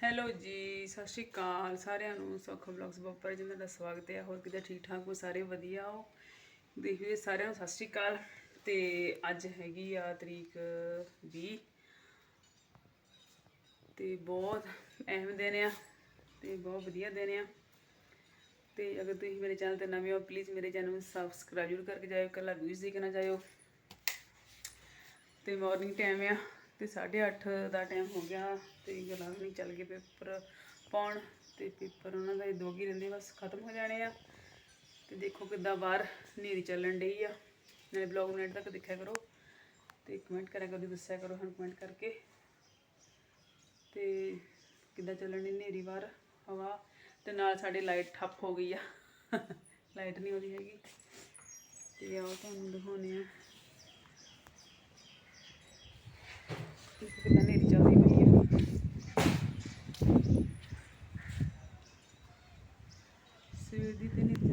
Hello ਜੀ, ਸਤਿ ਸ਼੍ਰੀ ਅਕਾਲ ਸਾਰਿਆਂ ਨੂੰ, ਸੁੱਖ ਬਲੌਗਸ ਬੱਪਰ ਜੀ ਦਾ ਸਵਾਗਤ ਹੈ। ਹੋਰ ਕਿਦਾਂ ਠੀਕ ਠਾਕ ਹੋ? ਸਾਰੇ ਵਧੀਆ ਹੋ? ਦੇਖੀਏ ਸਾਰਿਆਂ ਨੂੰ ਸਤਿ ਸ਼੍ਰੀ ਅਕਾਲ। ਤੇ ਅੱਜ ਹੈਗੀ ਆ ਤਰੀਕ 20 ਤੇ ਬਹੁਤ ਅਹਿਮ ਦਿਨ ਆ ਤੇ ਬਹੁਤ ਵਧੀਆ ਦਿਨ ਆ। ਤੇ ਅਗਰ ਤੁਸੀਂ ਮੇਰੇ ਚੈਨਲ ਤੇ ਨਵੇਂ ਹੋ ਪਲੀਜ਼ ਮੇਰੇ ਚੈਨਲ ਨੂੰ ਸਬਸਕ੍ਰਾਈਬ ਜ਼ਰੂਰ ਕਰਕੇ ਜਾਇਓ ਕੱਲਾ ਵੀਡੀਓਜ਼ ਦੇਖਣਾ ਜਾਇਓ। ਤੇ ਮਾਰਨਿੰਗ ਟਾਈਮ ਆ ਤੇ 8:30 ਦਾ ਟਾਈਮ ਹੋ ਗਿਆ। ਤੇ ਗੱਲਾਂ ਨਹੀਂ, ਚੱਲ ਗਏ ਪੇਪਰ ਪਾਉਣ ਤੇ ਪੇਪਰ ਉਹਨਾਂ ਦਾ ਦੋ ਹੀ ਰਹਿੰਦੇ, ਬਸ ਖਤਮ ਹੋ ਜਾਣੇ ਆ। ਤੇ ਦੇਖੋ ਕਿੱਦਾਂ ਬਾਹਰ ਹਨੇਰੀ ਚੱਲਣ ਡਈ ਆ। ਨਾਲੇ ਬਲੌਗ ਮਿੰਟ ਤੱਕ ਦੇਖਿਆ ਕਰੋ ਤੇ ਕਮੈਂਟ ਕਰਿਆ ਕਰੋ ਦੱਸਿਆ ਕਰੋ ਹੁਣ ਕਮੈਂਟ ਕਰਕੇ। ਤੇ ਕਿੱਦਾਂ ਚੱਲਣ ਦੀ ਹਨੇਰੀ ਬਾਹਰ, ਹਵਾ ਤੇ ਨਾਲ ਸਾਡੀ ਲਾਈਟ ਠੱਪ ਹੋ ਗਈ ਆ। ਲਾਈਟ ਨਹੀਂ ਹੋ ਰਹੀ ਹੈਗੀ। ਤੇ ਆਓ ਤੁਹਾਨੂੰ ਦਿਖਾਉਂਦੇ ਆ। ਕਿੱਦਾਂ ਕਿੰਨਾ ਨੇਰੀ ਚੱਲਦੀ ਪਈ ਹੈ ਸਵੇਰ ਦੀ ਤੇ ਨੇਰੀ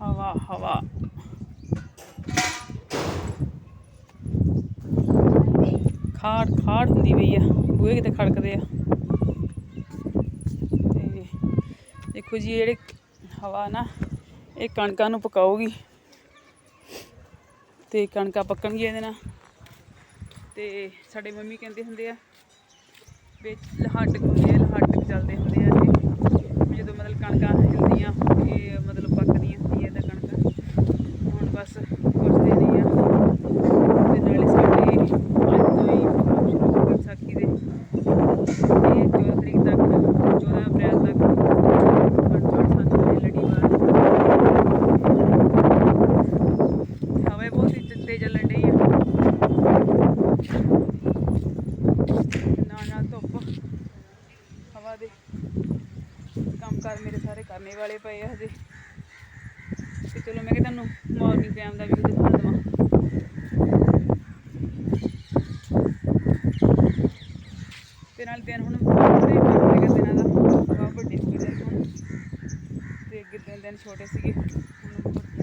ਹਵਾ ਹਵਾ। ਖਾੜ ਖਾੜ ਹੁੰਦੀ ਪਈ ਆ। ਬੂਹੇ ਕਿਤੇ ਖੜਕਦੇ ਆ। ਤੇ ਦੇਖੋ ਜੀ ਜਿਹੜੇ ਹਵਾ ਨਾ, ਇਹ ਕਣਕਾਂ ਨੂੰ ਪਕਾਊਗੀ। ਤੇ ਕਣਕਾਂ ਪੱਕਣਗੀਆਂ ਇਹਦੇ ਨਾਲ। ਤੇ ਸਾਡੇ ਮੰਮੀ ਕਹਿੰਦੇ ਹੁੰਦੇ ਆ ਵਿੱਚ ਲਹਾਟਕ ਹੁੰਦੇ ਆ, ਲਹਾਟਕ ਚੱਲਦੇ ਹੁੰਦੇ ਆ ਇਹ। ਜਦੋਂ ਮਤਲਬ ਕਣਕਾਂ ਹਿਲਦੀਆਂ ਇਹ ਮਤਲਬ ਪੱਕਦੀਆਂ ਹੁੰਦੀਆਂ ਤਾਂ ਕਣਕਾਂ ਹੁਣ ਬਸ ਕੁਝ ਦਿਨ ਹੀ ਆ ਤੇ ਨਾਲੇ ਸਾਡੇ ਅੱਜ ਤੋਂ ਹੀ ਪ੍ਰੋਗਰਾਮ ਸ਼ੁਰੂ ਹੋ ਗਏ ਵਿਸਾਖੀ ਦੇ ਇਹ 14 ਤਰੀਕ ਤੱਕ 14 ਅਪ੍ਰੈਲ ਤੱਕ ਕਣਕਾਂ ਸਾਨੂੰ ਲੜੀ ਬਾਹਰ ਹਵਾ ਬਹੁਤ ਹੀ ਤੇ- ਤੇਜ਼ ਚੱਲਣ ਡਈ ਆ ਨਾਲ ਨਾਲ ਧੁੱਪ ਹਵਾ ਦੇ ਕੰਮ ਕਰ ਮੇਰੇ ਸਾਰੇ ਕਰਨੇ ਵਾਲੇ ਪਏ ਆ ਹਜੇ। ਤੇ ਚਲੋ ਮੈਂ ਕਿ ਤੁਹਾਨੂੰ ਮਾਰਨਿੰਗ ਟਾਈਮ ਦਾ ਵੀ ਦਿਖਾ ਦੇਵਾਂ। ਤੇ ਨਾਲ ਦਿਨ ਹੁਣ ਬੜੇ ਵੱਡੇ ਦਿਨਾਂ ਦਾ। ਵੱਡੇ ਹੋ ਗਏ ਤੇ ਅੱਗੇ ਦਿਨ ਦਿਨ ਛੋਟੇ ਸੀਗੇ ਹੁਣ ਵੱਡੇ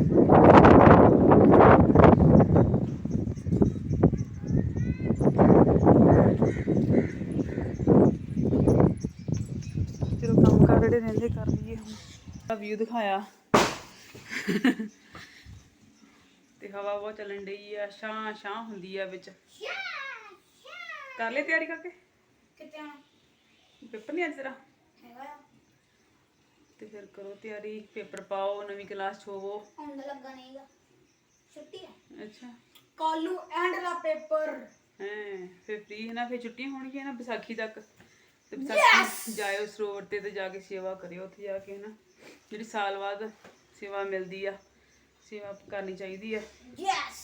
ਚਲੋ ਕੰਮ ਕਰ ਜਿਹੜੇ ਰਹਿੰਦੇ ਕਰ ਲਈਏ ਹੁਣ। ਆ ਵਿਊ ਦਿਖਾਇਆ। ਤੇ ਹਵਾ ਬਹੁਤ ਚੱਲਣ ਡਈ ਆ ਛਾਂ ਛਾਂ ਹੁੰਦੀ ਆ ਵਿੱਚ। ਕਰ ਲਈ ਤਿਆਰੀ ਕਰਕੇ ਕਿਤੇ? ਪੇਪਰ ਨਹੀਂ ਅੱਜ ਤੇਰਾ? ਆ। ਤੇ ਫਿਰ ਕਰੋ ਤਿਆਰੀ ਪੇਪਰ ਪਾਓ ਨਵੀਂ ਕਲਾਸ ਚ ਹੋਵੋ। ਆਉਣ ਦਾ ਲੱਗਾ ਨਹੀਂਗਾ ਛੁੱਟੀ ਹੈ ਅੱਛਾ। ਕਾਲੂ ਐਂਡ ਦਾ ਪੇਪਰ। ਹੈ ਫਿਰ ਫ੍ਰੀ ਹੈ ਨਾ ਫਿਰ ਛੁੱਟੀਆਂ ਹੋਣਗੀਆਂ ਨਾ ਵਿਸਾਖੀ ਤੱਕ। ਤੇ ਵਿਸਾਖੀ ਜਾਇਓ ਸਰੋਵਰ ਤੇ ਤੇ ਜਾ ਕੇ ਸੇਵਾ ਕਰਿਓ ਉੱਥੇ ਜਾ ਕੇ ਨਾ ਜਿਹੜੀ ਸਾਲ ਬਾਅਦ ਸੇਵਾ ਮਿਲਦੀ ਆ ਸੇਵਾ ਕਰਨੀ ਚਾਹੀਦੀ ਆ। ਯੈਸ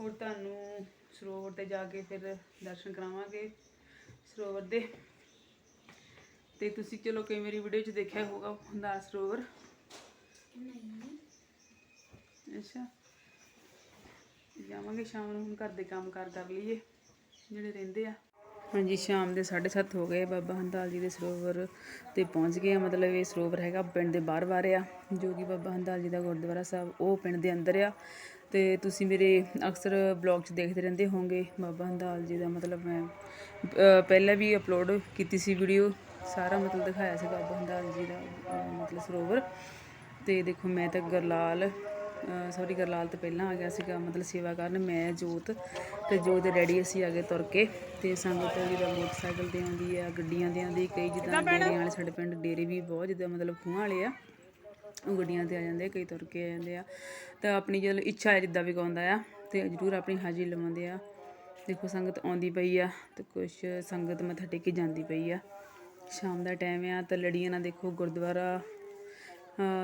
ਹੋਰ ਤੁਹਾਨੂੰ ਸਰੋਵਰ ਤੇ ਜਾ ਕੇ ਫਿਰ ਦਰਸ਼ਨ ਕਰਾਵਾਂਗੇ ਸਰੋਵਰ ਦੇ। ਤੇ ਤੁਸੀਂ ਚਲੋ ਕਈ ਮੇਰੀ ਵੀਡੀਓ 'ਚ ਦੇਖਿਆ ਹੋਊਗਾ ਹੁੰਦਾ ਸਰੋਵਰ। ਨਹੀਂ। ਅੱਛਾ। ਜਾਵਾਂਗੇ ਸ਼ਾਮ ਨੂੰ ਹੁਣ ਘਰ ਦੇ ਕੰਮ ਕਾਰ ਕਰ ਲਈਏ ਜਿਹੜੇ ਰਹਿੰਦੇ ਆ। ਹਾਂਜੀ, ਸ਼ਾਮ ਦੇ 7:30 ਹੋ ਗਏ। ਬਾਬਾ ਹੰਦਾਲ ਜੀ ਦੇ ਸਰੋਵਰ ਤੇ ਪਹੁੰਚ ਗਏ ਆ। ਮਤਲਬ ਇਹ ਸਰੋਵਰ ਹੈਗਾ ਪਿੰਡ ਦੇ ਬਾਹਰ ਬਾਹਰ ਆ ਜੋ ਕਿ ਬਾਬਾ ਹੰਦਾਲ ਜੀ ਦਾ ਗੁਰਦੁਆਰਾ ਸਾਹਿਬ, ਉਹ ਪਿੰਡ ਦੇ ਅੰਦਰ ਆ। ਤੇ ਤੁਸੀਂ ਮੇਰੇ ਅਕਸਰ ਬਲੌਗ 'ਚ ਦੇਖਦੇ ਰਹਿੰਦੇ ਹੋਵੋਗੇ, ਬਾਬਾ ਹੰਦਾਲ ਜੀ ਦਾ ਮਤਲਬ ਮੈਂ ਪਹਿਲਾਂ ਵੀ ਅਪਲੋਡ ਕੀਤੀ ਸੀ ਵੀਡੀਓ ਸਾਰਾ ਮਤਲਬ ਦਿਖਾਇਆ ਸੀ ਬਾਬਾ ਹੰਦਾਲ ਜੀ ਦਾ ਮਤਲਬ ਸਰੋਵਰ। ਤੇ ਦੇਖੋ, ਮੈਂ ਤਾਂ ਗਰਲਾਲ ਸੌਰੀ ਗਰਲਾਲ ਤੋਂ ਪਹਿਲਾਂ ਆ ਗਿਆ ਸੀਗਾ ਮਤਲਬ ਸੇਵਾ ਕਰਨ ਮੈਂ ਜੋਤ ਤੇ ਜੋਤ ਦੇ ਡੈਡੀ ਅਸੀਂ ਆ ਗਏ ਤੁਰ ਕੇ ਤੇ ਸੰਗਤ ਜਿਹਦਾ ਮੋਟਰਸਾਈਕਲ ਤੇ ਆਉਂਦੀ ਆ ਗੱਡੀਆਂ ਤੇ ਆਉਂਦੀ ਕਈ ਜਿੱਦਾਂ ਡੇਰਿਆਂ ਵਾਲੇ ਸਾਡੇ ਪਿੰਡ ਡੇਰੇ ਵੀ ਬਹੁਤ ਜਿੱਦਾਂ ਮਤਲਬ ਖੂਹਾਂ ਵਾਲੇ ਆ ਉਹ ਗੱਡੀਆਂ ਤੇ ਆ ਜਾਂਦੇ ਆ, ਕਈ ਤੁਰ ਕੇ ਆ ਜਾਂਦੇ ਆ। ਤਾਂ ਆਪਣੀ ਜਦੋਂ ਇੱਛਾ ਹੈ ਜਿੱਦਾਂ ਵੀ ਗਾਉਂਦਾ ਆ ਤੇ ਜ਼ਰੂਰ ਆਪਣੀ ਹਾਜ਼ਰੀ ਲਵਾਉਂਦੇ ਆ। ਦੇਖੋ ਸੰਗਤ ਆਉਂਦੀ ਪਈ ਆ ਤੇ ਕੁਝ ਸੰਗਤ ਮੱਥਾ ਟੇਕ ਕੇ ਜਾਂਦੀ ਪਈ ਆ। ਸ਼ਾਮ ਦਾ ਟਾਈਮ ਆ ਤਾਂ ਲੜੀਆਂ ਨਾਲ ਦੇਖੋ ਗੁਰਦੁਆਰਾ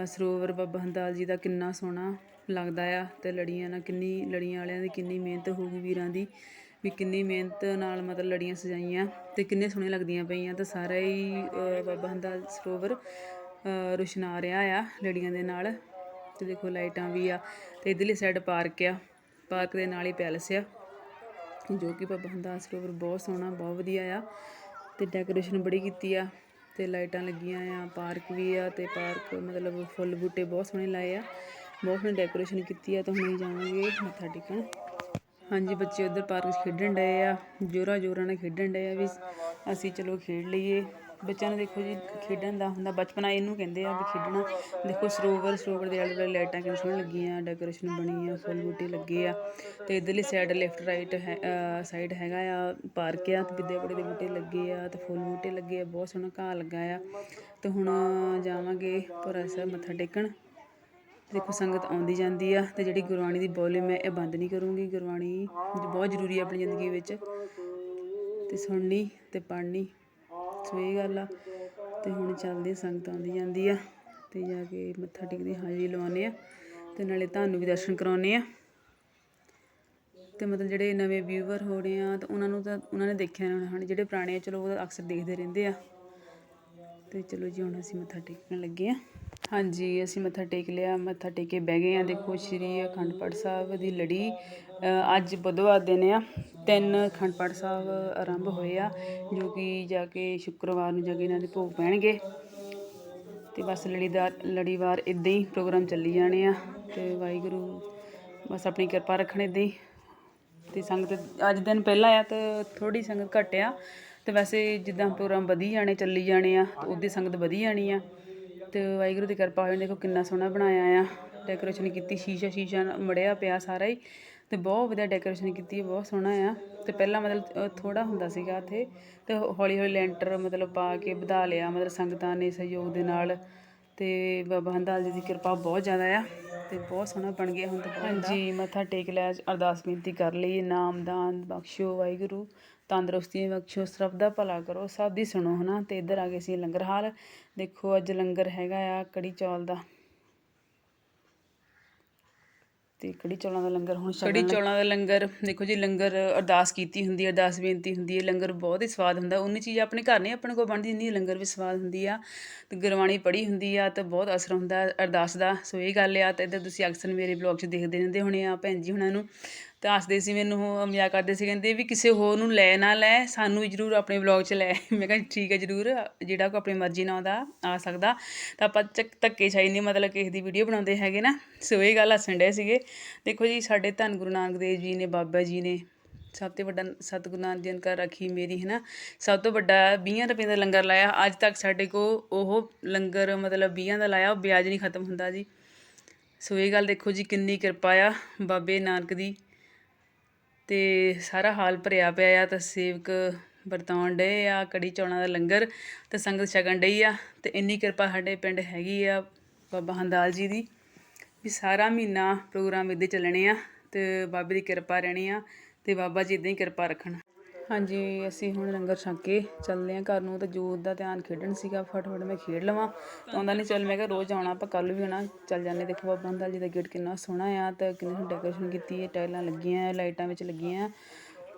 ਸਰੋਵਰ ਬਾਬਾ ਹੰਦਾਲ ਜੀ ਦਾ ਕਿੰਨਾ ਸੋਹਣਾ ਲੱਗਦਾ ਆ ਅਤੇ ਲੜੀਆਂ ਨਾਲ ਕਿੰਨੀ, ਲੜੀਆਂ ਵਾਲਿਆਂ ਦੀ ਕਿੰਨੀ ਮਿਹਨਤ ਹੋਊਗੀ ਵੀਰਾਂ ਦੀ, ਵੀ ਕਿੰਨੀ ਮਿਹਨਤ ਨਾਲ ਮਤਲਬ ਲੜੀਆਂ ਸਜਾਈਆਂ ਅਤੇ ਕਿੰਨੇ ਸੋਹਣੇ ਲੱਗਦੀਆਂ ਪਈਆਂ ਤਾਂ ਸਾਰਾ ਹੀ ਬਾਬਾ ਹੰਦਾਲ ਸਰੋਵਰ, ਅਹ ਰੁਸ਼ਨਾ ਰਿਹਾ ਆ ਲੜੀਆਂ ਦੇ ਨਾਲ ਤੇ ਦੇਖੋ ਲਾਈਟਾਂ ਵੀ ਆ ਤੇ ਇਧਰਲੀ ਸਾਈਡ ਪਾਰਕ ਆ, ਪਾਰਕ ਦੇ ਨਾਲ ਹੀ ਪੈਲਸ ਆ, ਜੋ ਕਿ ਬਾਬਾ ਹੰਦਾਲ ਸਰੋਵਰ ਬਹੁਤ ਸੋਹਣਾ, ਬਹੁਤ ਵਧੀਆ ਆ ਤੇ ਡੈਕੋਰੇਸ਼ਨ ਬੜੀ ਕੀਤੀ ਆ ਤੇ ਲਾਈਟਾਂ ਲੱਗੀਆਂ ਆ, ਪਾਰਕ ਵੀ ਆ ਤੇ ਪਾਰਕ ਮਤਲਬ ਫੁੱਲ ਬੂਟੇ ਬਹੁਤ ਸੋਹਣੇ ਲਾਏ ਆ। ਬਹੁਤ ਸੋਹਣੀ ਡੈਕੋਰੇਸ਼ਨ ਕੀਤੀ ਆ, ਤਾਂ ਹੁਣ ਅਸੀਂ ਜਾਵਾਂਗੇ ਮੱਥਾ ਟੇਕਣ। ਹਾਂਜੀ ਬੱਚੇ ਉਧਰ ਪਾਰਕ 'ਚ ਖੇਡਣ ਡਏ ਆ ਜੋਰਾ ਜੋਰਾਂ ਨਾਲ ਖੇਡਣ ਡਏ ਆ ਵੀ ਅਸੀਂ ਚਲੋ ਖੇਡ ਲਈਏ। ਬੱਚਿਆਂ ਨੂੰ ਦੇਖੋ ਜੀ, ਖੇਡਣ ਦਾ ਹੁੰਦਾ, ਬਚਪਨਾ ਇਹਨੂੰ ਕਹਿੰਦੇ ਆ ਵੀ ਖੇਡਣਾ। ਦੇਖੋ ਸਰੋਵਰ ਸਰੋਵਰ ਦੇ ਆਲੇ ਦੁਆਲੇ ਲਾਈਟਾਂ ਕਿੰਨੀਆਂ ਸੋਹਣੀਆਂ ਲੱਗੀਆਂ, ਡੈਕੋਰੇਸ਼ਨ ਬਣੀ ਆ ਫੁੱਲ ਬੂਟੇ ਲੱਗੇ ਆ। ਤੇ ਇਧਰਲੀ ਸਾਈਡ ਲੈਫਟ ਰਾਈਟ ਹੈ ਸਾਈਡ ਹੈਗਾ ਆ ਪਾਰਕ ਆ, ਤੇ ਵਿਦੇ ਬੜੇ ਦੇ ਬੂਟੇ ਲੱਗੇ ਆ, ਤੇ ਫੁੱਲ ਬੂਟੇ ਲੱਗੇ ਆ, ਬਹੁਤ ਸੋਹਣਾ ਘਾਹ ਲੱਗਾ ਆ। ਤੇ ਹੁਣ ਜਾਵਾਂਗੇ ਭੋਰਾ ਸਾਹਿਬ ਮੱਥਾ ਟੇਕਣ। ਦੇਖੋ ਸੰਗਤ ਆਉਂਦੀ ਜਾਂਦੀ ਆ, ਤੇ ਜਿਹੜੀ ਗੁਰਬਾਣੀ ਦੀ ਬੋਲੀ ਮੈਂ ਇਹ ਬੰਦ ਨਹੀਂ ਕਰੂੰਗੀ, ਗੁਰਬਾਣੀ ਬਹੁਤ ਜ਼ਰੂਰੀ ਆ ਆਪਣੀ ਜ਼ਿੰਦਗੀ ਵਿੱਚ। ਤੇ ਸੁਣਨੀ ਤੇ ਪੜ੍ਹਨੀ। ਸੋ ਇਹ ਗੱਲ ਆ। ਤੇ ਹੁਣ ਚੱਲਦੇ ਸੰਗਤ ਆਉਂਦੀ ਜਾਂਦੀ ਆ ਤੇ ਜਾ ਕੇ ਮੱਥਾ ਟੇਕਦੇ ਹਾਜ਼ਰੀ ਲਵਾਉਂਦੇ ਆ ਤੇ ਨਾਲੇ ਤੁਹਾਨੂੰ ਵੀ ਦਰਸ਼ਨ ਕਰਾਉਂਦੇ ਆ। ਤੇ ਮਤਲਬ ਜਿਹੜੇ ਨਵੇਂ ਵਿਊਵਰ ਹੋ ਰਹੇ ਆ, ਤਾਂ ਉਹਨਾਂ ਨੂੰ ਤਾਂ ਉਹਨਾਂ ਨੇ ਦੇਖਿਆ ਨਾ ਹੋਣਾ, ਜਿਹੜੇ ਪੁਰਾਣੇ ਆ, ਚਲੋ ਉਹ ਤਾਂ ਅਕਸਰ ਦੇਖਦੇ ਰਹਿੰਦੇ ਆ। ਤੇ ਚਲੋ ਜੀ, ਹੁਣ ਅਸੀਂ ਮੱਥਾ ਟੇਕਣ ਲੱਗੇ ਆ। ਹਾਂਜੀ, ਅਸੀਂ ਮੱਥਾ ਟੇਕ ਲਿਆ, ਮੱਥਾ ਟੇਕੇ ਬਹਿ ਗਏ ਆ ਦੇਖੋ ਸ਼੍ਰੀ ਅਖੰਡ ਪਾਠ ਸਾਹਿਬ ਦੀ ਲੜੀ ਅੱਜ ਬੁੱਧਵਾਰ ਦਿਨ ਆ। ਤਿੰਨ ਅਖੰਡ ਪਾਠ ਸਾਹਿਬ ਆਰੰਭ ਹੋਏ ਆ, ਜੋ ਕਿ ਜਾ ਕੇ ਸ਼ੁੱਕਰਵਾਰ ਨੂੰ ਜਾ ਕੇ ਇਹਨਾਂ ਦੇ ਭੋਗ ਪੈਣਗੇ। ਤੇ ਬਸ ਲੜੀਦਾਰ ਲੜੀਵਾਰ ਇਦਾਂ ਹੀ ਪ੍ਰੋਗਰਾਮ ਚੱਲੀ ਜਾਣੇ ਆ, ਤੇ ਵਾਹਿਗੁਰੂ ਬਸ ਆਪਣੀ ਕਿਰਪਾ ਰੱਖਣ ਇਦਾਂ ਹੀ। ਤੇ ਸੰਗਤ ਅੱਜ ਦਿਨ ਪਹਿਲਾਂ ਆ ਤਾਂ ਥੋੜੀ ਸੰਗਤ ਘੱਟ ਆ, ਤੇ ਵੈਸੇ ਜਿੱਦਾਂ ਪ੍ਰੋਗਰਾਮ ਵਧੀ ਜਾਣੇ, ਚੱਲੀ ਜਾਣੇ ਆ ਉਹਦੀ ਸੰਗਤ ਵਧੀ ਜਾਣੀ ਆ। ਤੇ ਵਾਹਿਗੁਰੂ ਦੀ ਕਿਰਪਾ ਹੋਈ ਦੇਖੋ ਕਿੰਨਾ ਸੋਹਣਾ ਬਣਾਇਆ ਆ। ਡੈਕੋਰੇਸ਼ਨ ਕੀਤੀ ਸ਼ੀਸ਼ਾ ਸ਼ੀਸ਼ਾ ਮੜਿਆ ਪਿਆ ਸਾਰਾ ਹੀ। ਅਤੇ ਬਹੁਤ ਵਧੀਆ ਡੈਕੋਰੇਸ਼ਨ ਕੀਤੀ ਹੈ, ਬਹੁਤ ਸੋਹਣਾ ਆ। ਅਤੇ ਪਹਿਲਾਂ ਮਤਲਬ ਥੋੜ੍ਹਾ ਹੁੰਦਾ ਸੀਗਾ ਇੱਥੇ ਤੇ ਹੌਲੀ ਹੌਲੀ ਲੈਂਟਰ ਮਤਲਬ ਪਾ ਕੇ ਵਧਾ ਲਿਆ, ਮਤਲਬ ਸੰਗਤਾਂ ਨੇ ਸਹਿਯੋਗ ਦੇ ਨਾਲ। ਅਤੇ ਬਾਬਾ ਹੰਦਾਲ ਜੀ ਦੀ ਕਿਰਪਾ ਬਹੁਤ ਜ਼ਿਆਦਾ ਆ ਅਤੇ ਬਹੁਤ ਸੋਹਣਾ ਬਣ ਗਿਆ ਹੁਣ ਤਾਂ ਹਾਂਜੀ, ਮੱਥਾ ਟੇਕ ਲਿਆ, ਅਰਦਾਸ ਬੇਨਤੀ ਕਰ ਲਈ ਨਾਮਦਾਨ ਬਖਸ਼ੋ ਵਾਹਿਗੁਰੂ ਤੰਦਰੁਸਤੀ ਬਖਸ਼ੋ ਸਰਬ ਦਾ ਭਲਾ ਕਰੋ, ਸਭ ਦੀ ਸੁਣੋ ਹਨਾ। ਤੇ ਇੱਧਰ ਆ ਗਏ ਸੀ ਲੰਗਰ ਹਾਲ। ਦੇਖੋ ਅੱਜ ਲੰਗਰ ਹੈਗਾ ਆ, ਕੜੀ ਚੌਲ ਦਾ। ਤੇ ਕੜੀ ਚੌਲਾਂ ਦਾ ਲੰਗਰ ਹੁਣ ਕੜੀ ਚੌਲਾਂ ਦਾ ਲੰਗਰ ਦੇਖੋ ਜੀ ਲੰਗਰ ਅਰਦਾਸ ਕੀਤੀ ਹੁੰਦੀ ਹੈ ਅਰਦਾਸ ਬੇਨਤੀ ਹੁੰਦੀ ਹੈ ਲੰਗਰ ਬਹੁਤ ਹੀ ਸਵਾਦ ਹੁੰਦਾ। ਉਨੀ ਚੀਜ਼ ਆਪਣੇ ਘਰ ਨਹੀਂ ਆਪਣੇ ਕੋਲ ਬਣਦੀ ਇੰਨੀ ਲੰਗਰ ਵੀ ਸਵਾਦ ਹੁੰਦੀ ਆ। ਤੇ ਗੁਰਬਾਣੀ ਪੜ੍ਹੀ ਹੁੰਦੀ ਆ ਤੇ ਬਹੁਤ ਅਸਰ ਹੁੰਦਾ ਅਰਦਾਸ ਦਾ। ਸੋ ਇਹ ਗੱਲ ਆ ਤੇ ਇੱਧਰ ਤੁਸੀਂ ਅਕਸਰ ਮੇਰੇ ਬਲੌਗ 'ਚ ਦੇਖਦੇ ਰਹਿੰਦੇ ਹੋਣੇ ਆ ਭੈਣ ਜੀ ਹੁਣਾਂ ਨੂੰ। ਤੇ ਹੱਸਦੇ ਸੀ ਮੈਨੂੰ, ਉਹ ਮਜ਼ਾਕ ਕਰਦੇ ਸੀ, ਕਹਿੰਦੇ ਵੀ ਕਿਸੇ ਹੋਰ ਨੂੰ ਲੈ ਨਾ ਲੈ, ਸਾਨੂੰ ਵੀ ਜ਼ਰੂਰ ਆਪਣੇ ਵਲੋਗ 'ਚ ਲੈ। ਮੈਂ ਕਿਹਾ ਠੀਕ ਹੈ ਜ਼ਰੂਰ, ਜਿਹੜਾ ਕੋਈ ਆਪਣੀ ਮਰਜ਼ੀ ਨਾਲ ਆਉਂਦਾ ਆ ਸਕਦਾ। ਤਾਂ ਆਪਾਂ ਚੱਕ, ਧੱਕੇ ਛਾਈ ਨਹੀਂ, ਮਤਲਬ ਕਿਸੇ ਦੀ ਵੀਡੀਓ ਬਣਾਉਂਦੇ ਹੈਗੇ ਨਾ। ਸੋ ਇਹ ਗੱਲ ਹੱਸਣ ਡਏ ਸੀਗੇ। ਦੇਖੋ ਜੀ, ਸਾਡੇ ਧੰਨ ਗੁਰੂ ਨਾਨਕ ਦੇਵ ਜੀ ਨੇ, ਬਾਬਾ ਜੀ ਨੇ ਸਭ ਤੋਂ ਵੱਡਾ ਸਤਿਗੁਰੂ ਨਾਨਕ ਜਨ ਕਰ ਰੱਖੀ ਮੇਰੀ, ਹੈ ਨਾ। ਸਭ ਤੋਂ ਵੱਡਾ 20 ਰੁਪਏ ਦਾ ਲੰਗਰ ਲਾਇਆ। ਅੱਜ ਤੱਕ ਸਾਡੇ ਕੋ ਉਹ ਲੰਗਰ, ਮਤਲਬ 20 ਦਾ ਲਾਇਆ, ਉਹ ਵਿਆਜ ਨਹੀਂ ਖਤਮ ਹੁੰਦਾ ਜੀ। ਸੋ ਇਹ ਗੱਲ ਦੇਖੋ ਜੀ, ਕਿੰਨੀ ਕਿਰਪਾ ਆ ਬਾਬੇ ਨਾਨਕ ਦੀ। ਤੇ ਸਾਰਾ ਹਾਲ ਭਰਿਆ ਪਿਆ ਆ ਤਾਂ ਸੇਵਕ ਵਰਤਾਉਣ ਡਏ ਆ, ਕੜੀ ਚੌਲਾਂ ਦਾ ਲੰਗਰ ਤੇ ਸੰਗਤ ਛਕਣ ਡਈ ਆ ਤੇ ਇੰਨੀ ਕਿਰਪਾ ਸਾਡੇ ਪਿੰਡ ਹੈਗੀ ਆ ਬਾਬਾ ਹੰਦਾਲ ਜੀ ਦੀ ਵੀ ਸਾਰਾ ਮਹੀਨਾ ਪ੍ਰੋਗਰਾਮ ਇੱਦਾਂ ਚੱਲਣੇ ਆ ਤੇ ਬਾਬੇ ਦੀ ਕਿਰਪਾ ਰਹਿਣੀ ਆ ਤੇ ਬਾਬਾ ਜੀ ਇਦਾਂ ਹੀ ਕਿਰਪਾ ਰੱਖਣ। ਹਾਂਜੀ, ਅਸੀਂ ਹੁਣ ਲੰਗਰ ਛਕ ਕੇ ਚੱਲਦੇ ਆ ਘਰ ਨੂੰ। ਤੇ ਜੋਤ ਦਾ ਧਿਆਨ ਖੇਡਣ ਸੀਗਾ, ਫਟਾਫਟ ਮੈਂ ਖੇਡ ਲਵਾਂ। ਤਾਂ ਆਉਂਦਾ ਨਹੀਂ ਚੱਲ, ਮੈਂ ਕਿਹਾ ਰੋਜ਼ ਆਉਣਾ, ਆਪਾਂ ਕੱਲ ਵੀ ਆਉਣਾ, ਚੱਲ ਜਾਂਦੇ ਦੇਖੋ ਬਾਬਾ ਹੰਦਾਲ ਜੀ ਦਾ ਗੇਟ ਕਿੰਨਾ ਸੋਹਣਾ ਆ, ਤੇ ਕਿੰਨੀ ਡੈਕੋਰੇਸ਼ਨ ਕੀਤੀ ਹੈ ਟਾਈਲਾਂ ਲੱਗੀਆਂ, ਲਾਈਟਾਂ ਵਿੱਚ ਲੱਗੀਆਂ।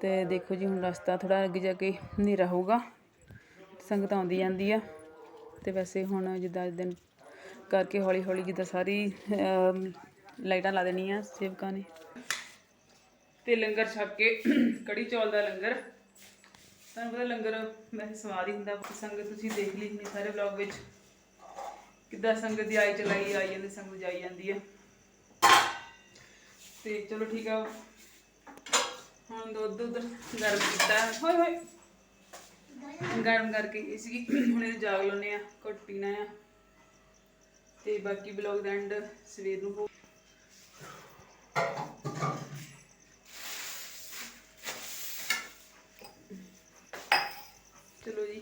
ਤੇ ਦੇਖੋ ਜੀ, ਹੁਣ ਰਸਤਾ ਥੋੜਾ ਅੱਗੇ ਜਾ ਕੇ ਹਨੇਰਾ ਹੋਊਗਾ, ਸੰਗਤ ਆਉਂਦੀ ਜਾਂਦੀ ਆ। ਤੇ ਵੈਸੇ ਹੁਣ ਜਿੱਦਾਂ ਅੱਜ ਦਿਨ ਕਰਕੇ ਹੌਲੀ ਹੌਲੀ ਜਿੱਦਾਂ ਸਾਰੀ ਲਾਈਟਾਂ ਲਾ ਦੇਣੀਆਂ ਸੇਵਕਾਂ ਨੇ। ਤੇ ਲੰਗਰ ਛਕ ਕੇ, ਕੜੀ ਚੌਲ ਦਾ ਲੰਗਰ। ਤੁਹਾਨੂੰ ਪਤਾ ਲੰਗਰ ਵੈਸੇ ਸਵਾਦ ਹੀ ਹੁੰਦਾ ਸੰਗਤ ਤੁਸੀਂ ਦੇਖ ਲਈ ਨੇ ਸਾਰੇ ਵਲੌਗ ਵਿੱਚ। ਕਿੱਦਾਂ ਸੰਗਤ ਦੀ ਆਈ ਚਲਾਈ, ਆਈ ਜਾਂਦੀ, ਸੰਗਤ ਜਾਈ ਜਾਂਦੀ ਆ। ਤੇ ਚਲੋ ਠੀਕ ਆ। ਹੁਣ ਦੁੱਧ ਉਧਰ ਗਰਮ ਕੀਤਾ। ਹੋਏ ਹੋਏ। ਗਰਮ ਕਰਕੇ ਗਈ ਸੀਗੀ। ਹੁਣ ਇਹਨੂੰ ਜਾਗ ਲਾਉਨੇ ਆ, ਘੁੱਟ ਪੀਣਾ ਆ। ਤੇ ਬਾਕੀ ਬਲੌਗ ਦਾ ਐਂਡ ਸਵੇਰ ਨੂੰ ਹੋ ਚਲੋ ਜੀ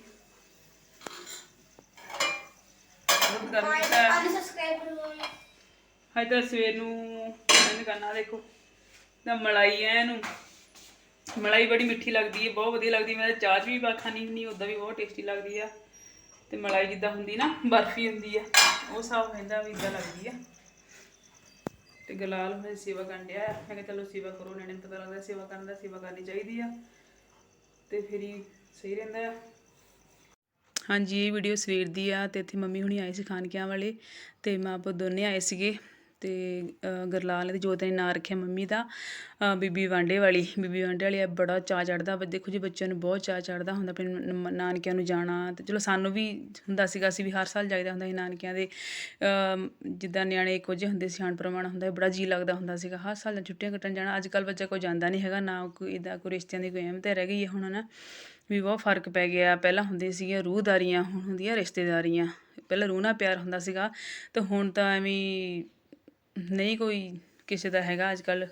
ਦੁੱਧ ਗਰਮ ਕੀਤਾ ਹੈ। ਅਨਸਬਸਕ੍ਰਾਈਬ ਕਰੋ ਹਾਈ ਤਾਂ ਸਵੇਰ ਨੂੰ ਇਹਨੇ ਕਰਨਾ ਦੇਖੋ ਤਾਂ ਮਲਾਈ ਐ ਇਹਨੂੰ ਮਲਾਈ ਬੜੀ ਮਿੱਠੀ ਲੱਗਦੀ ਹੈ ਬਹੁਤ ਵਧੀਆ ਲੱਗਦੀ। ਮੈਂ ਤਾਂ ਚਾਹ 'ਚ ਵੀ ਪਾ ਖਾਣੀ ਹੁੰਦੀ ਉਦਾਂ ਵੀ ਬਹੁਤ ਟੇਸਟੀ ਲੱਗਦੀ ਆ ਤੇ ਮਲਾਈ ਜਿੱਦਾਂ ਹੁੰਦੀ ਨਾ ਬਰਫੀ ਹੁੰਦੀ ਆ ਉਹ ਸਾਫ਼ ਕਹਿੰਦਾ ਵੀ ਇਦਾਂ ਲੱਗਦੀ ਆ ਤੇ ਗਲਾਲ ਹੁਣ ਸੇਵਾ ਕਰਨ ਡਿਆ ਆ। ਮੈਂ ਕਿਹਾ ਚਲੋ ਸੇਵਾ ਕਰੋ ਨਿਆਣੇ ਨੂੰ ਪਤਾ ਲੱਗਦਾ ਸੇਵਾ ਕਰਨ ਦਾ ਸੇਵਾ ਕਰਨੀ ਚਾਹੀਦੀ ਆ ਤੇ ਫਿਰ ਹੀ ਸਹੀ ਰਹਿੰਦਾ ਆ। ਹਾਂਜੀ ਇਹ ਵੀਡੀਓ ਸਵੇਰ ਦੀ ਆ ਤੇ ਇੱਥੇ ਮੰਮੀ ਹੁਣੀ ਆਏ ਸੀ ਖਾਨਕਿਆਂ ਵਾਲੇ ਤੇ ਮਾਂ ਪੁੱਤ ਦੋਨੇ ਆਏ ਸੀਗੇ ਤੇ ਅ, ਗਰਲਾਲ ਤੇ ਜੋਤ ਨੇ ਨਾਂ ਰੱਖਿਆ ਮੰਮੀ ਦਾ ਬੀਬੀ ਵਾਂਡੇ ਵਾਲੀ। ਬੀਬੀ ਵਾਂਡੇ ਵਾਲੀ ਬੜਾ ਚਾਅ ਚੜਦਾ ਵਾ। ਦੇਖੋ ਜੀ ਬੱਚਿਆਂ ਨੂੰ ਬਹੁਤ ਚਾਅ ਚੜਦਾ ਹੁੰਦਾ ਆਪਣੇ ਨਾਨਕਿਆਂ ਨੂੰ ਜਾਣਾ ਤੇ ਚਲੋ ਸਾਨੂੰ ਵੀ ਹੁੰਦਾ ਸੀਗਾ ਅਸੀਂ ਵੀ ਹਰ ਸਾਲ ਜਾਈਦਾ ਹੁੰਦਾ ਸੀ ਨਾਨਕਿਆਂ ਦੇ। ਜਿੱਦਾਂ ਨਿਆਣੇ ਇੱਕੋ ਜਿਹੇ ਹੁੰਦੇ ਸਿਆਣ ਪ੍ਰਮਾਣ ਹੁੰਦਾ ਬੜਾ ਜੀ ਲੱਗਦਾ ਹੁੰਦਾ ਸੀਗਾ। ਹਰ ਸਾਲ ਛੁੱਟੀਆਂ ਕੱਟਣ ਜਾਣਾ ਅੱਜ ਕੱਲ ਬੱਚਾ ਕੋਈ ਜਾਂਦਾ ਨਹੀਂ ਹੈਗਾ ਨਾ ਕੋਈ ਇਦਾਂ ਕੋਈ ਰਿਸ਼ਤਿਆਂ ਦੀ ਕੋਈ ਅਹਿਮਤ ਰਹਿ ਗਈ ਹੈ ਹੁਣ ਨਾ ਵੀ ਬਹੁਤ ਫ਼ਰਕ ਪੈ ਗਿਆ। ਪਹਿਲਾਂ ਹੁੰਦੇ ਸੀਗੀਆਂ ਰੂਹਦਾਰੀਆਂ, ਹੁਣ ਹੁੰਦੀਆਂ ਰਿਸ਼ਤੇਦਾਰੀਆਂ। ਪਹਿਲਾਂ ਰੂਹ ਨਾਲ ਪਿਆਰ ਹੁੰਦਾ ਸੀਗਾ। ਤੇ ਹੁਣ ਤਾਂ ਐਵੇਂ ਨਹੀਂ ਕੋਈ ਕਿਸੇ ਦਾ ਹੈਗਾ ਅੱਜ ਕੱਲ੍ਹ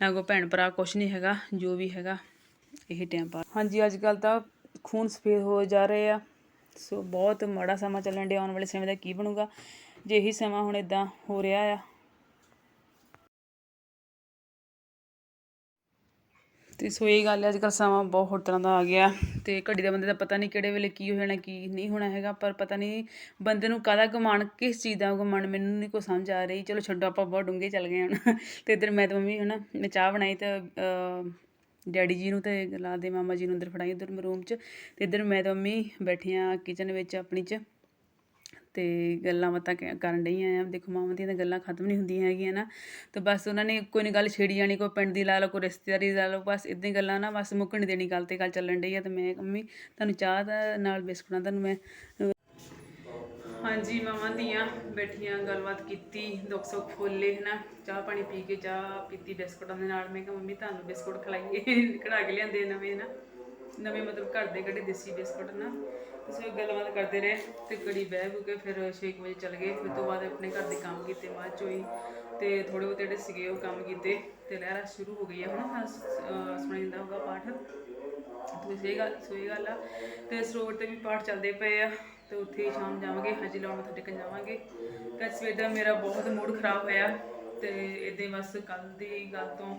ਨਾ ਕੋਈ ਭੈਣ ਭਰਾ ਕੁਛ ਨਹੀਂ ਹੈਗਾ, ਜੋ ਵੀ ਹੈਗਾ, ਇਹ ਟਾਈਮ ਪਾ ਹਾਂਜੀ ਅੱਜ ਕੱਲ੍ਹ ਤਾਂ ਖੂਨ ਸਫੇਦ ਹੋ ਜਾ ਰਹੇ ਆ। ਸੋ ਬਹੁਤ ਮਾੜਾ ਸਮਾਂ ਚੱਲਣ ਡਿਆ। ਆਉਣ ਵਾਲੇ ਸਮੇਂ ਦਾ ਕੀ ਬਣੂਗਾ? ਜੇ ਇਹੀ ਸਮਾਂ ਹੁਣ ਇਦਾਂ ਹੋ ਰਿਹਾ ਆ ਅਤੇ ਸੋ ਇਹ ਗੱਲ ਹੈ ਅੱਜ ਕੱਲ੍ਹ ਸਮਾਂ ਬਹੁਤ ਤਰ੍ਹਾਂ ਦਾ ਆ ਗਿਆ ਅਤੇ ਘੜੀ ਦਾ ਬੰਦੇ ਦਾ ਪਤਾ ਨਹੀਂ ਕਿਹੜੇ ਵੇਲੇ ਕੀ ਹੋ ਜਾਣਾ, ਕੀ ਨਹੀਂ ਹੋਣਾ ਹੈਗਾ, ਪਰ ਪਤਾ ਨਹੀਂ ਬੰਦੇ ਨੂੰ ਕਾਹਦਾ ਗੁਮਾਨ ਕਿਸ ਚੀਜ਼ ਦਾ ਗੁਮਾਨ ਮੈਨੂੰ ਨਹੀਂ ਕੋਈ ਸਮਝ ਆ ਰਹੀ। ਚਲੋ ਛੱਡੋ, ਆਪਾਂ ਬਹੁਤ ਡੂੰਘੇ ਚੱਲ ਗਏ ਹੁਣ। ਅਤੇ ਇੱਧਰ ਮੈਂ ਤੇ ਮੰਮੀ ਹਨਾ, ਮੈਂ ਚਾਹ ਬਣਾਈ ਤਾਂ ਡੈਡੀ ਜੀ ਨੂੰ ਤੇ ਲਾ ਦੇ, ਮਾਮਾ ਜੀ ਨੂੰ ਅੰਦਰ ਫੜਾਈ ਉੱਧਰ ਰੂਮ 'ਚ। ਤੇ ਇੱਧਰ ਮੈਂ ਤੇ ਮੰਮੀ ਬੈਠੀਆਂ ਕਿਚਨ ਵਿੱਚ ਆਪਣੀ 'ਚ। ਅਤੇ ਗੱਲਾਂ ਬਾਤਾਂ ਕ- ਕਰਨ ਡਈਆਂ ਆ। ਦੇਖੋ ਮਾਵਾਂ ਦੀਆਂ ਤਾਂ ਗੱਲਾਂ ਖਤਮ ਨਹੀਂ ਹੁੰਦੀਆਂ ਹੈਗੀਆਂ ਨਾ। ਤਾਂ ਬਸ ਉਹਨਾਂ ਨੇ ਕੋਈ ਨਾ ਗੱਲ ਛੇੜੀ ਜਾਣੀ, ਕੋਈ ਪਿੰਡ ਦੀ ਲਾ ਲਓ, ਕੋਈ ਰਿਸ਼ਤੇਦਾਰੀ ਦੀ ਲਾ ਲਓ, ਬਸ ਇਦਾਂ ਹੀ ਗੱਲਾਂ ਨਾ ਬਸ ਮੁੱਕਣ ਨਹੀਂ ਦੇਣੀ, ਗੱਲ ਤੇ ਗੱਲ ਚੱਲਣ ਡਈ ਆ। ਤੇ ਮੈਂ, ਮੰਮੀ, ਤੁਹਾਨੂੰ ਚਾਹ ਦਾ ਨਾਲ ਬਿਸਕੁਟਾਂ ਤੁਹਾਨੂੰ ਮੈਂ ਹਾਂਜੀ, ਮਾਵਾਂ ਦੀਆਂ ਬੈਠੀਆਂ, ਗੱਲਬਾਤ ਕੀਤੀ, ਦੁੱਖ ਸੁੱਖ ਫੋਲੇ ਹਨਾ। ਚਾਹ ਪਾਣੀ ਪੀ ਕੇ ਚਾਹ ਪੀਤੀ ਬਿਸਕੁਟਾਂ ਦੇ ਨਾਲ। ਮੈਂ ਕਿਹਾ, ਮੰਮੀ, ਤੁਹਾਨੂੰ ਬਿਸਕੁਟ ਖਿਲਾਈਏ, ਕਢਾ ਕੇ ਲਿਆਂਦੇ ਨਵੇਂ ਨਾ ਨਵੇਂ ਮਤਲਬ ਘਰ ਦੇ ਕੱਢੇ ਦੇਸੀ ਬਿਸਕੁਟ ਨਾ। ਤੁਸੀਂ ਗੱਲਬਾਤ ਕਰਦੇ ਰਹੇ ਤੇ ਘੜੀ ਬਹਿ ਬੂ ਕੇ ਫਿਰ 6 ਵਜੇ ਚਲ ਗਏ। ਫਿਰ ਤੋਂ ਬਾਅਦ ਆਪਣੇ ਘਰ ਦੇ ਕੰਮ ਕੀਤੇ ਬਾਅਦ ਚੋਂ ਹੀ ਤੇ ਥੋੜੇ ਬਹੁਤੇ ਜਿਹੜੇ ਸੀਗੇ ਉਹ ਕੰਮ ਕੀਤੇ ਤੇ ਲਹਿਰਾ ਸ਼ੁਰੂ ਹੋ ਗਈ ਆ। ਹੁਣ ਸੁਣਾਈ ਜਾਂਦਾ ਹੋਗਾ ਪਾਠ। ਤੇ ਸਹੀ ਗੱਲ ਸੋਈ ਗੱਲ ਆ। ਤੇ ਸਰੋਵਰ ਤੇ ਵੀ ਪਾਠ ਚੱਲਦੇ ਪਏ ਆ ਤੇ ਉੱਥੇ ਸ਼ਾਮ ਜਾਵਾਂਗੇ, ਹਾਜੀ ਲਾਉਣ ਮੱਥਾ ਟੇਕਣ ਜਾਵਾਂਗੇ। ਤੇ ਸਵੇਰ ਦਾ ਮੇਰਾ ਬਹੁਤ ਮੂਡ ਖਰਾਬ ਹੋਇਆ ਤੇ ਇਦਾਂ ਬਸ ਕੱਲ ਦੀ ਗੱਲ ਤੋਂ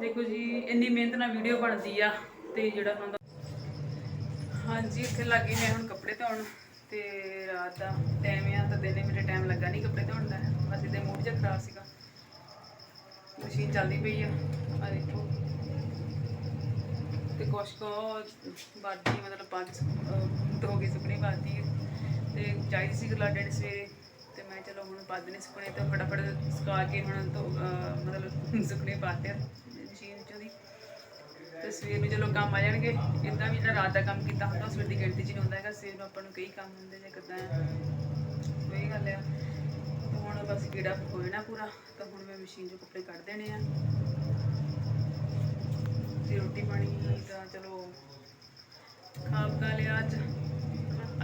ਦੇਖੋ ਜੀ, ਇੰਨੀ ਮਿਹਨਤ ਨਾਲ ਵੀਡੀਓ ਬਣਦੀ ਆ ਤੇ ਜਿਹੜਾ ਹੁੰਦਾ ਹਾਂਜੀ, ਇੱਥੇ ਲੱਗੀ ਮੈਂ ਹੁਣ ਕੱਪੜੇ ਧੋਣ ਤੇ ਰਾਤ ਦਾ ਟਾਈਮ ਆ, ਤਾਂ ਦਿਨੇ ਮੇਰੇ ਟਾਈਮ ਲੱਗਾ ਨਹੀਂ ਕੱਪੜੇ ਧੋਣ ਦਾ। ਬਸ ਇਹਦੇ ਮੂਡ ਜਿਹਾ ਖਰਾਬ ਸੀਗਾ। ਮਸ਼ੀਨ ਚੱਲਦੀ ਪਈ ਆ ਆ ਦੇਖੋ। ਤੇ ਕੁਛ ਕੋ ਬਾਦੀ ਮਤਲਬ ਪੰਜ ਧੋ ਕੇ ਸੁਪਨੇ ਬਾਦੀ ਤੇ ਚਾਹੀਦੀ ਸੀ ਗਲਾਡੇ ਨੇ ਸਵੇਰੇ। ਤੇ ਮੈਂ ਚਲੋ ਹੁਣ ਪੱਦ ਨੇ ਸੁਪਨੇ ਤੇ ਫਟਾਫਟ ਸੁਕਾ ਕੇ ਹੁਣ ਧੋ ਮਤਲਬ ਸੁਪਨੇ ਪਾਤੇ ਤੇ ਸਵੇਰ ਨੂੰ ਜਦੋਂ ਕੰਮ ਆ ਜਾਣਗੇ ਇਦਾਂ ਵੀ ਜਿਹੜਾ ਰਾਤ ਦਾ ਕੰਮ ਕੀਤਾ ਹੁੰਦਾ ਸਵੇਰ ਦੀ ਗਿਣਤੀ 'ਚ ਨਹੀਂ ਹੁੰਦਾ ਹੈਗਾ, ਸਵੇਰ ਨੂੰ ਆਪਾਂ ਨੂੰ ਕਈ ਕੰਮ ਹੁੰਦੇ ਜਾਂ ਕਿੱਦਾਂ ਉਹੀ ਗੱਲ ਆ। ਹੁਣ ਬਸ ਕੀੜਾ ਹੋ ਜਾਣਾ ਪੂਰਾ, ਤਾਂ ਹੁਣ ਮੈਂ ਮਸ਼ੀਨ 'ਚੋਂ ਕੱਪੜੇ ਕੱਢ ਦੇਣੇ ਆ। ਤੇ ਰੋਟੀ ਪਾਣੀ ਤਾਂ ਚਲੋ ਖਾ ਪਕਾ ਲਿਆ ਅੱਜ।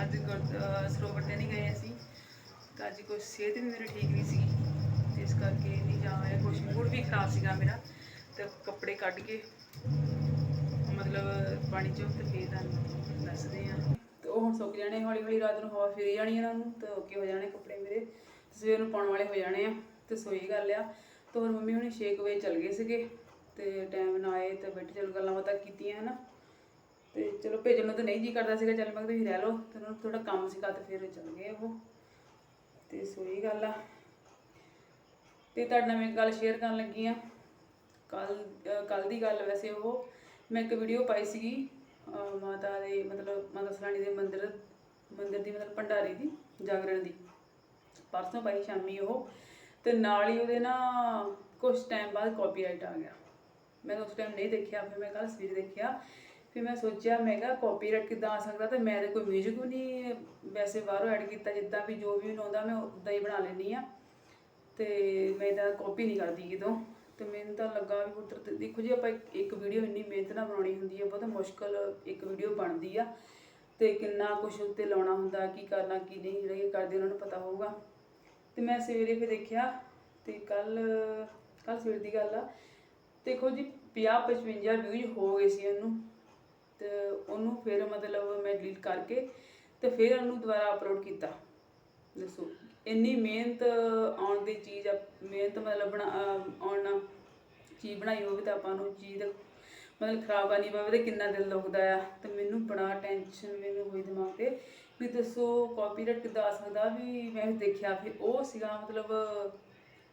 ਅੱਜ ਸਰੋਵਰ ਤੇ ਨਹੀਂ ਗਏ ਅਸੀਂ। ਤਾਂ ਅੱਜ ਕੁਛ ਸਿਹਤ ਵੀ ਮੇਰੀ ਠੀਕ ਨਹੀਂ ਸੀ। ਇਸ ਕਰਕੇ ਨਹੀਂ ਜਾ ਹੋਇਆ ਕੁਛ ਮੂਡ ਵੀ ਖਰਾਬ ਸੀਗਾ ਮੇਰਾ। ਤੇ ਕੱਪੜੇ ਕੱਢ ਕੇ ਮਤਲਬ ਪਾਣੀ ਚੋਂ ਤੇ ਫੇਰ ਤੁਹਾਨੂੰ ਦੱਸਦੇ ਆ। ਤੇ ਉਹ ਹੁਣ ਸੁੱਕ ਜਾਣੇ ਹੌਲੀ ਹੌਲੀ ਰਾਤ ਨੂੰ ਹਵਾ ਫੇਰੀ ਜਾਣੀ ਇਹਨਾਂ ਨੂੰ, ਤੇ ਓਕੇ ਹੋ ਜਾਣੇ ਕੱਪੜੇ ਮੇਰੇ। ਤੇ ਸਵੇਰ ਨੂੰ ਪਾਉਣ ਵਾਲੇ ਹੋ ਜਾਣੇ ਆ, ਤੇ ਸੋਈ ਗੱਲ ਆ। ਤੇ ਹੋਰ ਮੰਮੀ ਹੁਣੀ 6 ਵਜੇ ਚਲ ਗਏ ਸੀਗੇ, ਤੇ ਟਾਈਮ ਨਾਲ ਆਏ ਤੇ ਬੈਠੇ, ਚਲ ਗੱਲਾਂ ਬਾਤਾਂ ਕੀਤੀਆਂ, ਹਨਾ। ਤੇ ਚਲੋ ਭੇਜਣ ਨੂੰ ਤਾਂ ਨਹੀਂ ਜੀ ਕਰਦਾ ਸੀਗਾ, ਚੱਲ ਮੈਂ ਕਿਹਾ ਤੁਸੀਂ ਰਹਿ ਲਓ। ਤੇ ਉਹਨਾਂ ਨੂੰ ਥੋੜਾ ਕੰਮ ਸੀਗਾ, ਤੇ ਫਿਰ ਚੱਲ ਗਏ ਉਹ। ਤੇ ਸੋਈ ਗੱਲ ਆ। ਤੇ ਤੁਹਾਡੇ ਨਾਲ ਮੈਂ ਗੱਲ ਸ਼ੇਅਰ ਕਰਨ ਲੱਗੀ ਆ। ਕੱਲ ਕੱਲ ਦੀ ਗੱਲ ਵੈਸੇ ਉਹ, ਮੈਂ ਇੱਕ ਵੀਡੀਓ ਪਾਈ ਸੀਗੀ ਮਾਤਾ ਦੇ ਮਤਲਬ ਮਾਤਾ ਸਰਾਣੀ ਦੇ ਮੰਦਿਰ ਮੰਦਿਰ ਦੀ ਮਤਲਬ ਭੰਡਾਰੇ ਦੀ, ਜਾਗਰਣ ਦੀ। ਪਰਸੋਂ ਪਾਈ ਸ਼ਾਮੀ ਉਹ, ਤੇ ਨਾਲ ਹੀ ਉਹਦੇ ਨਾ ਕੁਝ ਟਾਈਮ ਬਾਅਦ ਕਾਪੀਰਾਈਟ ਆ ਗਿਆ। ਮੈਂ ਉਸ ਟਾਈਮ ਨਹੀਂ ਦੇਖਿਆ, ਫਿਰ ਮੈਂ ਕੱਲ ਸਵੇਰੇ ਦੇਖਿਆ, ਫਿਰ ਮੈਂ ਸੋਚਿਆ, ਮੈਂ ਕਿਹਾ ਕਾਪੀਰਾਈਟ ਕਿੱਦਾਂ ਆ ਸਕਦਾ, ਤੇ ਮੈਂ ਤਾਂ ਕੋਈ ਮਿਊਜ਼ਿਕ ਵੀ ਨਹੀਂ ਵੈਸੇ ਬਾਹਰੋਂ ਐਡ ਕੀਤਾ, ਜਿੱਦਾਂ ਵੀ ਜੋ ਵੀ ਮੈਨੂੰ ਆਉਂਦਾ, ਮੈਂ ਉਦਾਂ ਹੀ ਬਣਾ ਲੈਂਦੀ ਆ ਤੇ ਮੈਂ ਤਾਂ ਕਾਪੀ ਨਹੀਂ ਕਰਦੀ ਕਿਦੋਂ ਤੇ ਮੈਨੂੰ ਤਾਂ ਲੱਗਾ ਵੀ ਉਧਰ ਤੇ ਦੇਖੋ ਜੀ, ਆਪਾਂ ਇੱਕ- ਇੱਕ ਵੀਡੀਓ ਇੰਨੀ ਮਿਹਨਤ ਨਾਲ ਬਣਾਉਣੀ ਹੁੰਦੀ ਹੈ, ਬਹੁਤ ਮੁਸ਼ਕਲ ਇੱਕ ਵੀਡੀਓ ਬਣਦੀ ਆ ਤੇ ਕਿੰਨਾ ਕੁਛ ਉੱਤੇ ਲਾਉਣਾ ਹੁੰਦਾ, ਕੀ ਕਰਨਾ, ਕੀ ਨਹੀਂ, ਜਿਹੜਾ ਇਹ ਕਰਦੇ ਉਹਨਾਂ ਨੂੰ ਪਤਾ ਹੋਊਗਾ। ਤੇ ਮੈਂ ਸਵੇਰੇ ਫਿਰ ਦੇਖਿਆ ਤੇ ਕੱਲ ਕੱਲ ਸਵੇਰ ਦੀ ਗੱਲ ਆ। ਦੇਖੋ ਜੀ 50 55 ਵਿਊਜ਼ ਹੋ ਗਏ ਸੀ ਉਹਨੂੰ ਤੇ ਉਹਨੂੰ ਫਿਰ ਮਤਲਬ ਮੈਂ ਡਿਲੀਟ ਕਰਕੇ ਤੇ ਫਿਰ ਉਹਨੂੰ ਦੁਬਾਰਾ ਅਪਲੋਡ ਕੀਤਾ। ਦੱਸੋ। ਇੰਨੀ ਮਿਹਨਤ ਆਉਣ ਦੀ ਚੀਜ਼ ਮਿਹਨਤ ਮਤਲਬ ਬਣਾ, ਅਹ ਆਉਣ ਨਾਲ ਚੀਜ਼ ਬਣਾਈ ਹੋਵੇ ਤਾਂ ਆਪਾਂ ਨੂੰ ਚੀਜ਼ ਮਤਲਬ ਖਰਾਬ ਕਰਨੀ ਪਵੇ ਤੇ ਕਿੰਨਾ ਦਿਲ ਦੁਖਦਾ ਆ। ਤੇ ਮੈਨੂੰ ਬੜਾ ਟੈਨਸ਼ਨ ਮੈਨੂੰ ਹੋਈ ਦਿਮਾਗ ਤੇ ਵੀ ਦੱਸੋ ਕਾਪੀਰਾਈਟ ਕਿੱਦਾਂ ਆ ਸਕਦਾ ਵੀ ਮੈਂ ਦੇਖਿਆ ਫਿਰ ਉਹ ਸੀਗਾ ਮਤਲਬ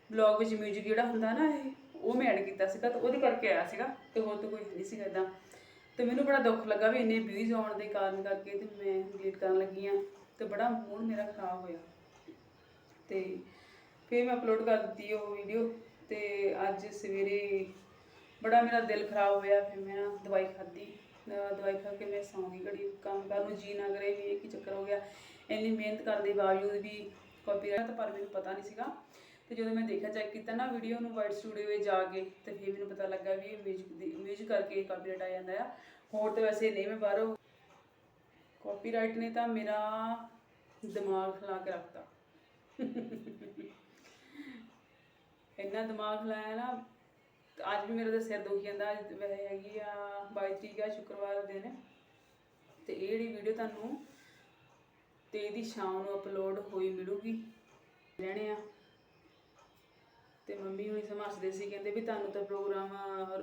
ਬਲੌਗ ਵਿੱਚ 뮤직 ਜਿਹੜਾ ਹੁੰਦਾ ਨਾ ਇਹ, ਉਹ ਮੈਂ ਐਡ ਕੀਤਾ ਸੀਗਾ ਤੇ ਉਹਦੇ ਕਰਕੇ ਆਇਆ ਸੀਗਾ ਤੇ ਹੋਰ ਤਾਂ ਕੋਈ ਨਹੀਂ ਸੀਗਾ ਇਦਾਂ ਤੇ ਮੈਨੂੰ ਬੜਾ ਦੁੱਖ ਲੱਗਾ ਵੀ ਇੰਨੇ ਵਿਊਜ਼ ਆਉਣ ਦੇ ਕਾਰਨ ਕਰਕੇ ਤੇ ਮੈਂ ਡਿਲੀਟ ਕਰਨ ਲੱਗੀ ਆ ਤੇ ਬੜਾ ਮੂਡ ਮੇਰਾ ਖਰਾਬ ਹੋਇਆ। ਤੇ ਫਿਰ ਮੈਂ ਅਪਲੋਡ ਕਰ ਦਿੱਤੀ ਉਹ ਵੀਡੀਓ ਤੇ ਅੱਜ ਸਵੇਰੇ ਬੜਾ ਮੇਰਾ ਦਿਲ ਖਰਾਬ ਹੋਇਆ, ਫਿਰ ਮੈਂ ਨਾ ਦਵਾਈ ਖਾਧੀ। ਦਵਾਈ ਖਾ ਕੇ ਮੈਂ ਸੌਂ ਗਈ ਘੜੀ, ਕੰਮ ਕਰਨ ਨੂੰ ਜੀ ਨਾ ਕਰੇ, ਵੀ ਇਹ ਕੀ ਚੱਕਰ ਹੋ ਗਿਆ। ਇੰਨੀ ਮਿਹਨਤ ਕਰਨ ਦੇ ਬਾਵਜੂਦ ਵੀ ਕਾਪੀਰਾਈਟ ਪਰ ਮੈਨੂੰ ਪਤਾ ਨਹੀਂ ਸੀਗਾ। ਤੇ ਜਦੋਂ ਮੈਂ ਦੇਖਿਆ ਚੈੱਕ ਕੀਤਾ ਨਾ ਵੀਡੀਓ ਨੂੰ ਵਾਈਟ ਸਟੂਡੀਓ ਵਿੱਚ ਜਾ ਕੇ, ਤੇ ਫਿਰ ਮੈਨੂੰ ਪਤਾ ਲੱਗਾ ਵੀ ਇਹ ਮਿਊਜ਼ਿਕ ਦੀ ਮਿਊਜ਼ਿਕ ਕਰਕੇ ਕਾਪੀਰਾਈਟ ਆ ਜਾਂਦਾ ਆ। ਹੋਰ ਤਾਂ ਵੈਸੇ ਨਹੀਂ ਮੈਂ ਬਾਹਰੋਂ ਕਾਪੀਰਾਈਟ ਨੇ ਤਾਂ ਮੇਰਾ ਦਿਮਾਗ ਖਿਲਾ ਕੇ ਰੱਖਤਾ। ਇੰਨਾ ਦਿਮਾਗ ਖਿਲਾਇਆ ਨਾ, ਅੱਜ ਵੀ ਮੇਰਾ ਤਾਂ ਸਿਰ ਦੁਖੀ ਜਾਂਦਾ, ਅੱਜ ਵੈਸੇ ਹੈਗੀ ਆ 22 ਤਰੀਕ ਆ ਸ਼ੁੱਕਰਵਾਰ ਦਾ ਦਿਨ। ਤੇ ਇਹ ਜਿਹੜੀ ਵੀਡੀਓ ਤੁਹਾਨੂੰ ਤੇ ਇਹਦੀ ਸ਼ਾਮ ਨੂੰ ਅਪਲੋਡ ਹੋਈ ਮਿਲੂਗੀ ਰਹਿਣੇ ਆ। ਤੇ ਮੰਮੀ ਹੁਣੀ ਸਮਝਦੇ ਸੀ, ਕਹਿੰਦੇ ਵੀ ਤੁਹਾਨੂੰ ਤਾਂ ਪ੍ਰੋਗਰਾਮ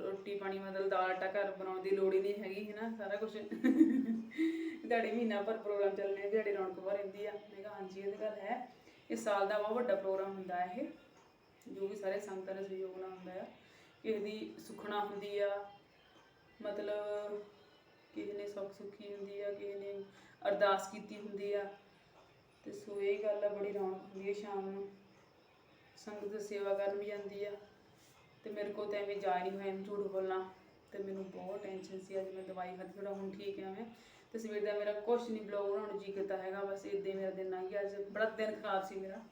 ਰੋਟੀ ਪਾਣੀ ਮਤਲਬ ਦਾਲ ਆਟਾ ਘਰ ਬਣਾਉਣ ਦੀ ਲੋੜ ਹੀ ਨਹੀਂ ਹੈਗੀ, ਹੈ ਨਾ, ਸਾਰਾ ਕੁਝ ਤੁਹਾਡੇ ਮਹੀਨਾ ਭਰ ਪ੍ਰੋਗਰਾਮ ਚੱਲਣੇ ਤੁਹਾਡੀ ਰੌਣਕ ਭਰ ਰਹਿੰਦੀ ਆ। ਮੈਂ ਕਿਹਾ ਹਾਂਜੀ, ਇਹ ਤਾਂ ਗੱਲ ਹੈ। ਇਸ ਸਾਲ ਦਾ ਬਹੁਤ ਵੱਡਾ ਪ੍ਰੋਗਰਾਮ ਹੁੰਦਾ ਹੈ ਇਹ, ਜੋ ਵੀ ਸਾਰੇ ਸੰਗਤਾਂ ਦੇ ਸਹਿਯੋਗ ਨਾਲ ਹੁੰਦਾ ਆ। ਕਿਸੇ ਦੀ ਸੁਖਣਾ ਹੁੰਦੀ ਆ, ਮਤਲਬ ਕਿਸੇ ਨੇ ਸੁੱਖ ਸੁੱਖੀ ਹੁੰਦੀ ਆ, ਕਿਸੇ ਨੇ ਅਰਦਾਸ ਕੀਤੀ ਹੁੰਦੀ ਆ। ਤੇ ਸੋ ਇਹ ਗੱਲ ਆ, ਬੜੀ ਰੌਣਕ ਹੁੰਦੀ ਹੈ ਸ਼ਾਮ ਨੂੰ। ਸੰਗਤ ਦੀ ਸੇਵਾ ਕਰਨ ਵੀ ਜਾਂਦੀ ਆ। ਤੇ ਮੇਰੇ ਕੋਲ ਤਾਂ ਐਵੇਂ ਜਾ ਨਹੀਂ ਹੋਇਆ ਝੂਠ ਬੋਲਣਾ। ਤੇ ਮੈਨੂੰ ਬਹੁਤ ਟੈਨਸ਼ਨ ਸੀ, ਅੱਜ ਮੈਂ ਦਵਾਈ ਖਾਧੀ ਥੋੜਾ ਹੁਣ ਠੀਕ ਆ ਮੈਂ। ਤੇ ਸਵੇਰ ਦਾ ਮੇਰਾ ਕੁਛ ਨਹੀਂ ਬਲੌਗ ਬਣਾਉਣ ਨੂੰ ਜੀ ਕਰਦਾ ਹੈਗਾ, ਬਸ ਇਦਾਂ ਮੇਰਾ ਦਿਨ ਲੰਘ ਗਿਆ, ਅੱਜ ਬੜਾ ਦਿਨ ਖਰਾਬ ਸੀ ਮੇਰਾ।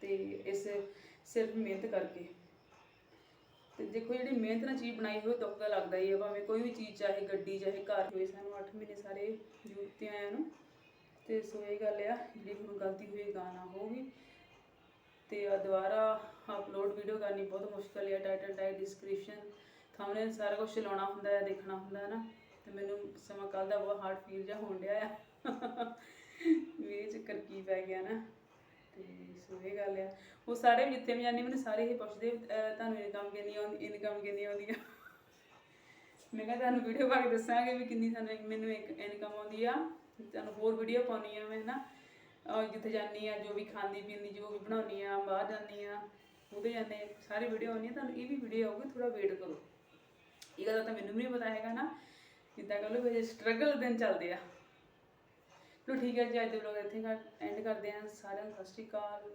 ਤੇ ਇਸ ਸਿਰਫ ਮਿਹਨਤ ਕਰਕੇ। ਤੇ ਦੇਖੋ ਜਿਹੜੀ ਮਿਹਨਤ ਨਾਲ ਚੀਜ਼ ਬਣਾਈ ਹੋਈ, ਦੁੱਖ ਤਾਂ ਲੱਗਦਾ ਹੀ ਹੈ ਭਾਵੇਂ ਕੋਈ ਵੀ ਚੀਜ਼, ਚਾਹੇ ਗੱਡੀ, ਚਾਹੇ ਘਰ ਹੋਏ ਸਾਨੂੰ 8 ਮਹੀਨੇ ਸਾਰੇ ਜੂਤੇ ਆਇਆ ਨੂੰ। ਤੇ ਸੋ ਇਹ ਗੱਲ ਆ, ਜਿਹੜੀ ਹੁਣ ਗਲਤੀ ਹੋਈ ਗਾਣਾ ਹੋਊਗੀ। ਤੇ ਦੁਬਾਰਾ ਅਪਲੋਡ ਵੀਡੀਓ ਕਰਨੀ ਬਹੁਤ ਮੁਸ਼ਕਲ ਹੈ ਟਾਈਟਲ ਟਾਈਪ ਡਿਸਕ੍ਰਿਪਸ਼ਨ ਥੰਬਨੇਲ ਸਾਰਾ ਕੁਝ ਲਾਉਣਾ ਹੁੰਦਾ ਹੈ, ਦੇਖਣਾ ਹੁੰਦਾ ਹੈ ਨਾ। ਤੇ ਮੈਨੂੰ ਸਮਾਂ ਕੱਲ ਦਾ ਬਹੁਤ ਹਾਰਡ ਫੀਲ ਜਿਹਾ ਹੋਣ ਡਿਆ ਆ। ਵੀ ਚੱਕਰ ਕੀ ਪੈ ਗਿਆ ਨਾ। ਤੇ ਸੋ ਇਹ ਗੱਲ ਆ। ਉਹ ਸਾਰੇ ਜਿੱਥੇ ਵੀ ਜਾਂਦੀ ਮੈਨੂੰ ਸਾਰੇ ਇਹ ਪੁੱਛਦੇ ਤੁਹਾਨੂੰ ਇਨਕਮ ਕਿੰਨੀ ਆਉਂਦੀ ਇਨਕਮ ਕਿੰਨੀ ਆਉਂਦੀ ਆ? ਮੈਂ ਕਿਹਾ ਤੁਹਾਨੂੰ ਵੀਡੀਓ ਪਾ ਕੇ ਦੱਸਾਂਗੇ ਵੀ ਕਿੰਨੀ ਸਾਨੂੰ ਮੈਨੂੰ ਇੱਕ ਇਨਕਮ ਆਉਂਦੀ ਆ। ਤੁਹਾਨੂੰ ਹੋਰ ਵੀਡੀਓ ਪਾਉਣੀ ਆ ਮੈਂ ਨਾ। ਜਿੱਥੇ ਜਾਂਦੀ ਆ, ਜੋ ਵੀ ਖਾਂਦੀ ਪੀਂਦੀ, ਜੋ ਵੀ ਬਣਾਉਣੀ ਆ, ਬਾਹਰ ਜਾਂਦੀ ਆ, ਉਹਦੇ ਜਾਂਦੇ ਸਾਰੀ ਵੀਡੀਓ ਆਉਣੀ ਆ। ਤੁਹਾਨੂੰ ਇਹ ਵੀ ਵੀਡੀਓ ਆਊਗੀ ਥੋੜਾ ਵੇਟ ਕਰੋ। ਇਹ ਗੱਲ ਤਾਂ ਮੈਨੂੰ ਵੀ ਨਹੀਂ ਪਤਾ ਹੈਗਾ ਨਾ। ਜਿੱਦਾਂ ਕਹ ਲਓ ਵੀ ਸਟਰਗਲ ਦਿਨ ਚੱਲਦੇ ਆ। ਚਲੋ ਠੀਕ ਹੈ ਜੀ, ਅੱਜ ਦੇ ਵਲੋਗ ਇੱਥੇ ਐਂਡ ਕਰਦੇ ਹਾਂ। ਸਾਰਿਆਂ ਨੂੰ ਸਤਿ ਸ਼੍ਰੀ ਅਕਾਲ।